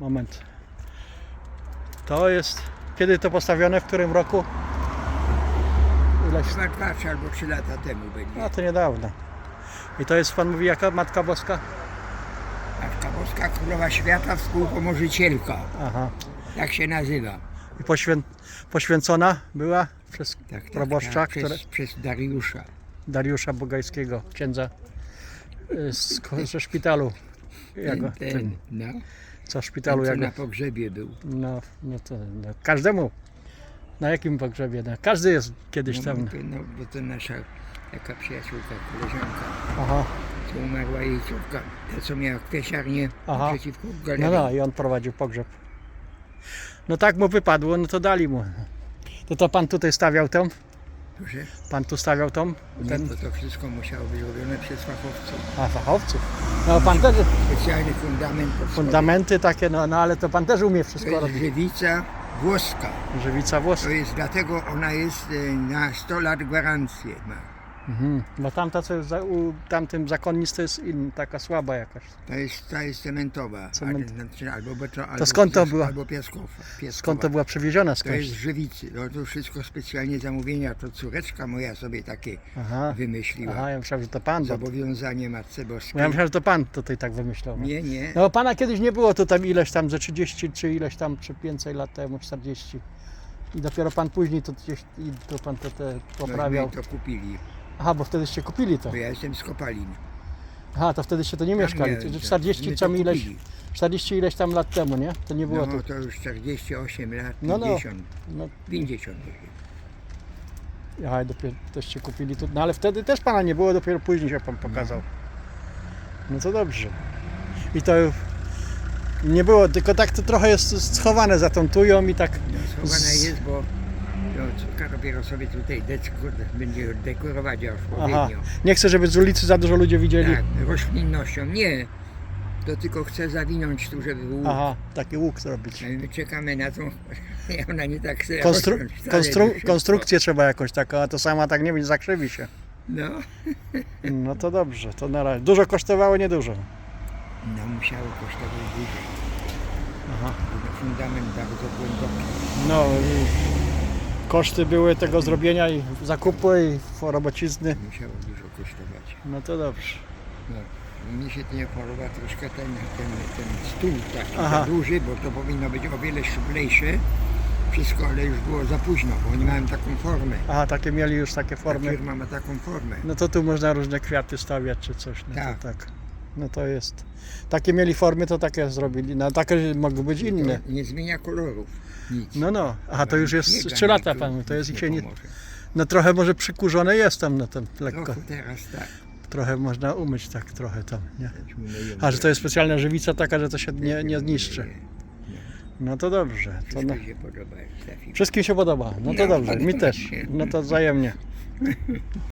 Moment. To jest. Kiedy to postawione? W którym roku? Chyba dwa czy albo trzy lata temu będzie. A to niedawno. I to jest, pan mówi, jaka Matka Boska? Matka Boska Królowa Świata Współpomożycielka. Aha. Tak się nazywa. I poświę... poświęcona była przez Tak, tak, proboszcza, tak, które... przez, przez Dariusza. Dariusza Bogajskiego, księdza y, z, ze szpitalu. Jako, ten, ten, ten, no, co w szpitalu, ten, co jak na pogrzebie był. No, no to no, każdemu. Na jakim pogrzebie? No, każdy jest kiedyś No, tam. bo, to, no, bo to nasza taka przyjaciółka, koleżanka, Aha, co umarła jej córka, ta co miała kwieciarnię Aha. naprzeciwko no galerii. no i on prowadził pogrzeb. No tak mu wypadło, no to dali mu. To to pan tutaj stawiał tą? Proszę? Pan tu stawiał tą? Nie, Ten? bo to wszystko musiało być robione przez fachowców. A fachowców. No pan też, Specjalny fundament fundamenty takie, no, no ale to pan też umie To wszystko jest robić. żywica włoska. Żywica włoska. To jest dlatego ona jest e, na 100 lat gwarancję ma. Mhm. No tamta co jest za, u tamtym zakonnic to jest in, taka słaba jakaś. To jest, ta jest cementowa. Cement. A, znaczy, albo, beto, albo skąd to była? Albo piaskowa. piaskowa. Skąd to była przywieziona To skądś? jest z żywicy. No, to wszystko specjalnie zamówienia. To córeczka moja sobie takie Aha. wymyśliła. Aha, ja myślałem, że to pan. Bo... Zobowiązanie Matce Ja Boskiej. myślałem, że to pan tutaj tak wymyślał. Nie, nie. No pana kiedyś nie było to tam ileś tam, ze 30 czy ileś tam, czy więcej lat temu, 40. I dopiero pan później to gdzieś, i to pan to te poprawiał. Myśmy to kupili. Aha, bo wtedyście kupili to. Bo ja jestem z Kopalin. Aha, to wtedyście to nie mieszkali. To 40 my tam ileś, kupili. 40 ileś tam lat temu, nie? To nie było No tu. to już 48 lat, No, no. 50. No, 50. aha, dopiero toście kupili tu. No ale wtedy też pana nie było, dopiero później się pan pokazał. No to dobrze. I to nie było, tylko tak to trochę jest schowane za tą tują i tak. No, schowana jest, bo córka dopiero sobie tutaj decko, będzie dekorować Aha. odpowiednio. Nie chcę, żeby z ulicy za dużo ludzie widzieli. Tak, roślinnością. Nie, to tylko chce zawinąć tu, żeby był. Aha, taki łuk zrobić. A My czekamy na tą, ona nie tak chce Konstru- rosnąć wcale konstru- konstrukcję trzeba jakąś taką, a to sama tak nie będzie, zakrzywi się. No, No to dobrze, to na razie. Dużo kosztowało, niedużo. no musiało kosztować dużo. Aha. Bo Fundament bardzo głęboki. No i koszty były tego zrobienia i zakupu i robocizny. Musiało dużo kosztować. No to dobrze. No, mnie się nie podoba troszkę ten, ten, ten stół taki Aha. za duży, bo to powinno być o wiele szczuplejsze. Wszystko, ale już było za późno, bo oni mają taką formę. Aha, takie mieli już takie Ta formy. firma ma taką formę. No to tu można różne kwiaty stawiać czy coś. No Tak. To tak. No to jest. Takie mieli formy, to takie zrobili. No takie mogły być inne. To nie zmienia kolorów. Nic. No no. Aha, to już jest Śniega 3 lata tu pan. To jest i się nie. No trochę może przykurzone jest tam na tym lekko. Trochę teraz tak. Trochę można umyć tak trochę tam, nie? A że to jest specjalna żywica taka, że to się nie, nie zniszczy. No to dobrze. To no. Wszystkim się podoba. No to No, dobrze, mi też. No to wzajemnie.